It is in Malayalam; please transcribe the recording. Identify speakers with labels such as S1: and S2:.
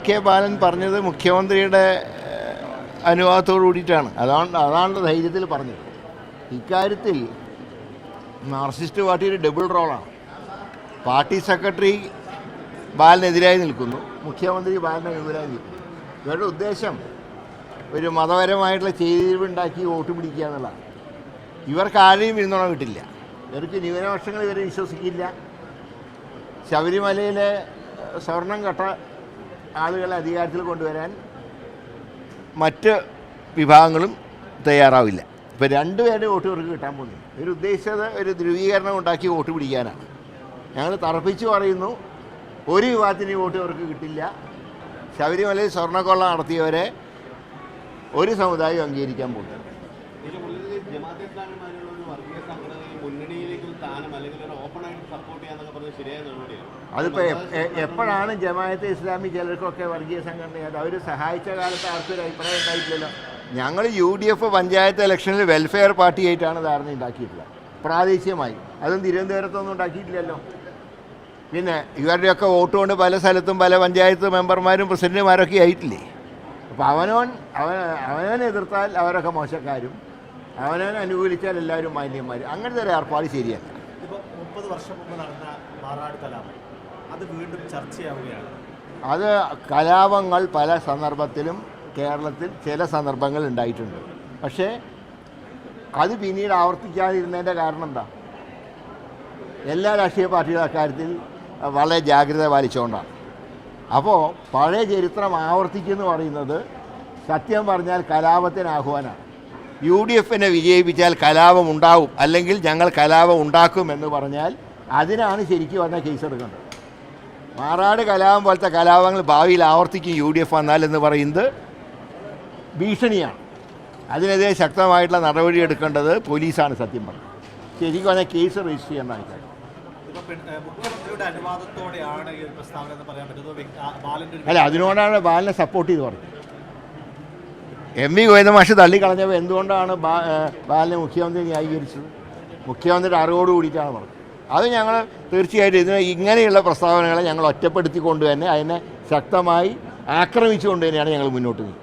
S1: കെ ബാലൻ പറഞ്ഞത് മുഖ്യമന്ത്രിയുടെ അനുവാദത്തോടു കൂടിയിട്ടാണ്. അതാണ് അതാണ് ധൈര്യത്തിൽ പറഞ്ഞത്. ഇക്കാര്യത്തിൽ മാർക്സിസ്റ്റ് പാർട്ടി ഒരു ഡബിൾ റോളാണ് പാർട്ടി സെക്രട്ടറി ബാലനെതിരായി നിൽക്കുന്നു. മുഖ്യമന്ത്രി ബാലനെതിരായി നിൽക്കുന്നു. ഇവരുടെ ഉദ്ദേശം ഒരു മതപരമായിട്ടുള്ള ചെയ്തിരിവുണ്ടാക്കി വോട്ട് പിടിക്കുക എന്നുള്ളതാണ്. ഇവർക്ക് ആരെയും പിന്തുണ കിട്ടില്ല. ഇവർക്ക് ന്യൂനപക്ഷങ്ങൾ ഇവരെ വിശ്വസിക്കില്ല. ശബരിമലയിലെ സ്വർണം കട്ട ആളുകളെ അധികാരത്തിൽ കൊണ്ടുവരാൻ മറ്റ് വിഭാഗങ്ങളും തയ്യാറാവില്ല. ഇപ്പോൾ രണ്ടുപേരുടെ വോട്ട് ഇവർക്ക് കിട്ടാൻ പോകുന്നു ഇവർ ഉദ്ദേശിച്ചത് ഒരു ധ്രുവീകരണം ഉണ്ടാക്കി വോട്ട് പിടിക്കാനാണ്. ഞങ്ങൾ തറപ്പിച്ച് പറയുന്നു ഒരു വിഭാഗത്തിന് വോട്ട് ഇവർക്ക് കിട്ടില്ല. ശബരിമലയിൽ സ്വർണക്കൊള്ള നടത്തിയവരെ ഒരു സമുദായം അംഗീകരിക്കാൻ പോകുന്നു അതിപ്പോൾ എപ്പോഴാണ് ജമായത്ത് ഇസ്ലാമി ചിലർക്കൊക്കെ വർഗീയ സംഘടനയായത് അവർ സഹായിച്ച കാലത്ത് ആർക്കും ഒരു അഭിപ്രായം ഉണ്ടായിട്ടില്ലല്ലോ. ഞങ്ങൾ യു ഡി എഫ് പഞ്ചായത്ത് ഇലക്ഷനിൽ വെൽഫെയർ പാർട്ടിയായിട്ടാണ് ധാരണ ഉണ്ടാക്കിയിട്ടുള്ളത്. പ്രാദേശികമായി. അതും തിരുവനന്തപുരത്തൊന്നും ഉണ്ടാക്കിയിട്ടില്ലല്ലോ. പിന്നെ ഇവരുടെയൊക്കെ വോട്ട് കൊണ്ട് പല സ്ഥലത്തും പല പഞ്ചായത്ത് മെമ്പർമാരും പ്രസിഡന്റുമാരൊക്കെ ആയിട്ടില്ലേ? അപ്പോൾ അവനോൻ അവൻ അവനവനെ എതിർത്താൽ അവരൊക്കെ മോശക്കാരും അവനവനെ അനുകൂലിച്ചാൽ എല്ലാവരും മാന്യന്മാർ അങ്ങനത്തെ ഒരു ഏർപ്പാട് ശരിയല്ല.
S2: മുപ്പത് വർഷം മുമ്പ് നടന്ന മാറാട് കലാപം. അത് വീണ്ടും ചർച്ചയാവുകയാണ്.
S1: അത് കലാപങ്ങൾ പല സന്ദർഭത്തിലും കേരളത്തിൽ ചില സന്ദർഭങ്ങൾ ഉണ്ടായിട്ടുണ്ട്. പക്ഷേ അത് പിന്നീട് ആവർത്തിക്കാതിരുന്നതിന്റെ കാരണം എന്താ? എല്ലാ രാഷ്ട്രീയ പാർട്ടികളും അക്കാര്യത്തിൽ വളരെ ജാഗ്രത പാലിച്ചുകൊണ്ടാണ്. അപ്പോൾ പഴയ ചരിത്രം ആവർത്തിക്കുന്നു പറയുന്നത് സത്യം പറഞ്ഞാൽ കലാപത്തിന് ആഹ്വാനമാണ്. യു ഡി എഫിനെ വിജയിപ്പിച്ചാൽ കലാപം ഉണ്ടാവും. അല്ലെങ്കിൽ ഞങ്ങൾ കലാപം ഉണ്ടാക്കും എന്ന് പറഞ്ഞാൽ അതിനാണ് ശരിക്കും വന്ന കേസെടുക്കേണ്ടത് മാറാട് കലാപം പോലത്തെ കലാപങ്ങൾ ഭാവിയിൽ ആവർത്തിക്കും യു ഡി എഫ് വന്നാൽ എന്ന് പറയുന്നത് ഭീഷണിയാണ്. അതിനെതിരെ ശക്തമായിട്ടുള്ള നടപടി എടുക്കേണ്ടത് പോലീസാണ് സത്യം പറഞ്ഞത്. ശരിക്കും പറഞ്ഞാൽ കേസ് രജിസ്റ്റർ ചെയ്യേണ്ട ആൾക്കാർ അല്ല അതിനോടാണ് ബാലനെ സപ്പോർട്ട് ചെയ്ത് പറഞ്ഞത്. എം വി ഗോവിന്ദമാഷ് തള്ളിക്കളഞ്ഞപ്പോൾ എന്തുകൊണ്ടാണ് ബാലനെ മുഖ്യമന്ത്രി ന്യായീകരിച്ചത്? മുഖ്യമന്ത്രിയുടെ അറിവോട് കൂടിയിട്ടാണ് പറഞ്ഞത്. അത് ഞങ്ങൾ തീർച്ചയായിട്ടും ഇതിന് ഇങ്ങനെയുള്ള പ്രസ്താവനകളെ ഞങ്ങൾ ഒറ്റപ്പെടുത്തിക്കൊണ്ട് തന്നെ അതിനെ ശക്തമായി ആക്രമിച്ചുകൊണ്ട് തന്നെയാണ് ഞങ്ങൾ മുന്നോട്ട് നീങ്ങുന്നത്